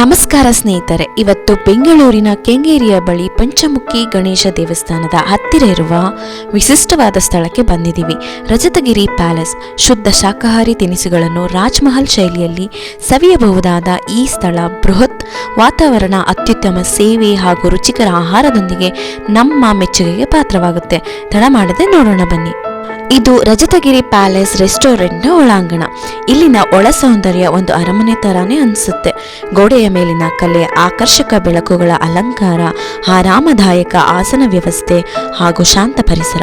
ನಮಸ್ಕಾರ ಸ್ನೇಹಿತರೆ, ಇವತ್ತು ಬೆಂಗಳೂರಿನ ಕೆಂಗೇರಿಯ ಬಳಿ ಪಂಚಮುಖಿ ಗಣೇಶ ದೇವಸ್ಥಾನದ ಹತ್ತಿರ ಇರುವ ವಿಶಿಷ್ಟವಾದ ಸ್ಥಳಕ್ಕೆ ಬಂದಿದ್ದೀವಿ. ರಜತಗಿರಿ ಪ್ಯಾಲೇಸ್ ಶುದ್ಧ ಶಾಖಾಹಾರಿ ತಿನಿಸುಗಳನ್ನು ರಾಜ್ಮಹಲ್ ಶೈಲಿಯಲ್ಲಿ ಸವಿಯಬಹುದಾದ ಈ ಸ್ಥಳ ಬೃಹತ್ ವಾತಾವರಣ, ಅತ್ಯುತ್ತಮ ಸೇವೆ ಹಾಗೂ ರುಚಿಕರ ಆಹಾರದೊಂದಿಗೆ ನಮ್ಮ ಮೆಚ್ಚುಗೆಗೆ ಪಾತ್ರವಾಗುತ್ತೆ. ತಡ ಮಾಡದೆ ನೋಡೋಣ ಬನ್ನಿ. ಇದು ರಜತಗಿರಿ ಪ್ಯಾಲೇಸ್ ರೆಸ್ಟೋರೆಂಟ್ನ ಒಳಾಂಗಣ. ಇಲ್ಲಿನ ಒಳ ಸೌಂದರ್ಯ ಒಂದು ಅರಮನೆ ತರಾನೇ ಅನಿಸುತ್ತೆ. ಗೋಡೆಯ ಮೇಲಿನ ಕಲೆ, ಆಕರ್ಷಕ ಬೆಳಕುಗಳ ಅಲಂಕಾರ, ಆರಾಮದಾಯಕ ಆಸನ ವ್ಯವಸ್ಥೆ ಹಾಗೂ ಶಾಂತ ಪರಿಸರ.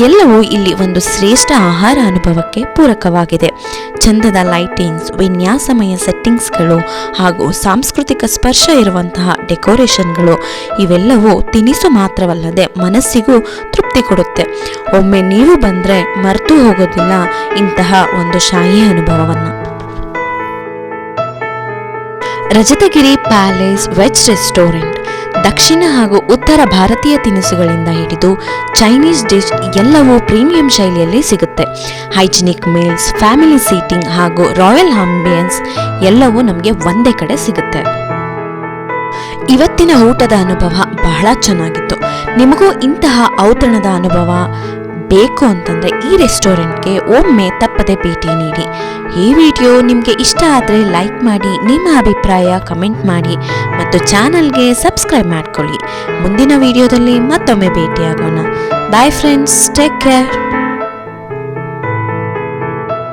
ಎಲ್ಲವೂ ಇಲ್ಲಿ ಒಂದು ಶ್ರೇಷ್ಠ ಆಹಾರ ಅನುಭವಕ್ಕೆ ಪೂರಕವಾಗಿದೆ. ಚಂದದ ಲೈಟಿಂಗ್ಸ್ ವಿನ್ಯಾಸಮಯ ಸೆಟ್ಟಿಂಗ್ಸ್ಗಳು ಹಾಗೂ ಸಾಂಸ್ಕೃತಿಕ ಸ್ಪರ್ಶ ಇರುವಂತಹ ಡೆಕೋರೇಷನ್ಗಳು ಇವೆಲ್ಲವೂ ತಿನಿಸು ಮಾತ್ರವಲ್ಲದೆ ಮನಸ್ಸಿಗೂ ತೃಪ್ತಿ ಕೊಡುತ್ತೆ. ಒಮ್ಮೆ ನೀವು ಬಂದರೆ ಮರೆತು ಹೋಗೋದಿಲ್ಲ ಇಂತಹ ಒಂದು ಶಾಹಿ ಅನುಭವವನ್ನು. Rajatagiri palace veg restaurant. ದಕ್ಷಿಣ ಹಾಗೂ ಉತ್ತರ ಭಾರತೀಯ ತಿನಿಸುಗಳಿಂದ ಹಿಡಿದು ಚೈನೀಸ್ ಡಿಶ್ ಎಲ್ಲವೂ ಪ್ರೀಮಿಯಂ ಶೈಲಿಯಲ್ಲಿ ಸಿಗುತ್ತೆ. ಹೈಜಿನಿಕ್ ಮೀಲ್ಸ್, ಫ್ಯಾಮಿಲಿ ಸೀಟಿಂಗ್ ಹಾಗೂ ರಾಯಲ್ ಆಂಬಿಯನ್ಸ್ ಎಲ್ಲವೂ ನಮಗೆ ಒಂದೇ ಕಡೆ ಸಿಗುತ್ತೆ. ಇವತ್ತಿನ ಊಟದ ಅನುಭವ ಬಹಳ ಚೆನ್ನಾಗಿತ್ತು. ನಿಮಗೂ ಇಂತಹ ಔತಣದ ಅನುಭವ ಬೇಕು ಅಂತಂದರೆ ಈ ರೆಸ್ಟೋರೆಂಟ್ಗೆ ಒಮ್ಮೆ ತಪ್ಪದೆ ಭೇಟಿ ನೀಡಿ. ಈ ವಿಡಿಯೋ ನಿಮಗೆ ಇಷ್ಟ ಆದರೆ ಲೈಕ್ ಮಾಡಿ, ನಿಮ್ಮ ಅಭಿಪ್ರಾಯ ಕಮೆಂಟ್ ಮಾಡಿ ಮತ್ತು ಚಾನಲ್ಗೆ ಸಬ್ಸ್ಕ್ರೈಬ್ ಮಾಡ್ಕೊಳ್ಳಿ. ಮುಂದಿನ ವಿಡಿಯೋದಲ್ಲಿ ಮತ್ತೊಮ್ಮೆ ಭೇಟಿಯಾಗೋಣ. Bye friends take care